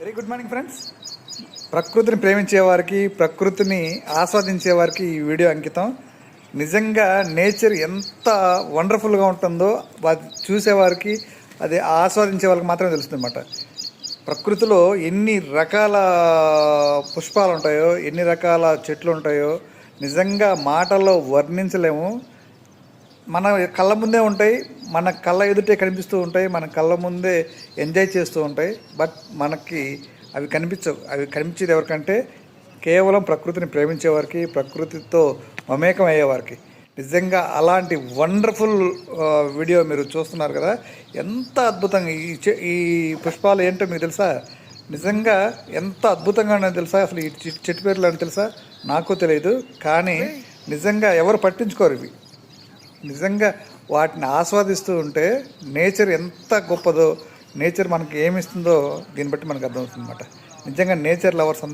Very good morning friends ప్రకృతిని ప్రేమించే వారికి ప్రకృతిని ఆస్వాదించే వారికి ఈ వీడియో అంకితం. నిజంగా నేచర్ ఎంత వండర్ఫుల్గా ఉంటుందో అది చూసేవారికి అది ఆస్వాదించే వాళ్ళకి మాత్రమే తెలుస్తుంది అన్నమాట ప్రకృతిలో ఎన్ని రకాల పుష్పాలు ఉంటాయో ఎన్ని రకాల చెట్లు ఉంటాయో నిజంగా మాటల్లో వర్ణించలేము. మన కళ్ళ ముందే ఉంటాయి మన కళ్ళ ఎదుటే కనిపిస్తూ ఉంటాయి మన కళ్ళ ముందే ఎంజాయ్ చేస్తూ ఉంటాయి. బట్ మనకి అవి కనిపించవు. అవి కనిపించేది ఎవరికంటే కేవలం ప్రకృతిని ప్రేమించే వారికి ప్రకృతితో మమేకం అయ్యేవారికి నిజంగా అలాంటి వండర్ఫుల్ వీడియో మీరు చూస్తున్నారు కదా ఎంత అద్భుతంగా ఈ ఈ పుష్పాలు ఏంటో మీకు తెలుసా? నిజంగా ఎంత అద్భుతంగా ఉన్నాయో తెలుసా? అసలు ఈ చెట్టు పేర్లు అని తెలుసా? నాకు తెలియదు. కానీ నిజంగా ఎవరు పట్టించుకోరు ఇవి. నిజంగా వాటిని ఆస్వాదిస్తూ ఉంటే నేచర్ ఎంత గొప్పదో నేచర్ మనకి ఏమి ఇస్తుందో దీన్ని బట్టి మనకు అర్థమవుతుంది అనమాట నిజంగా నేచర్ లవర్స్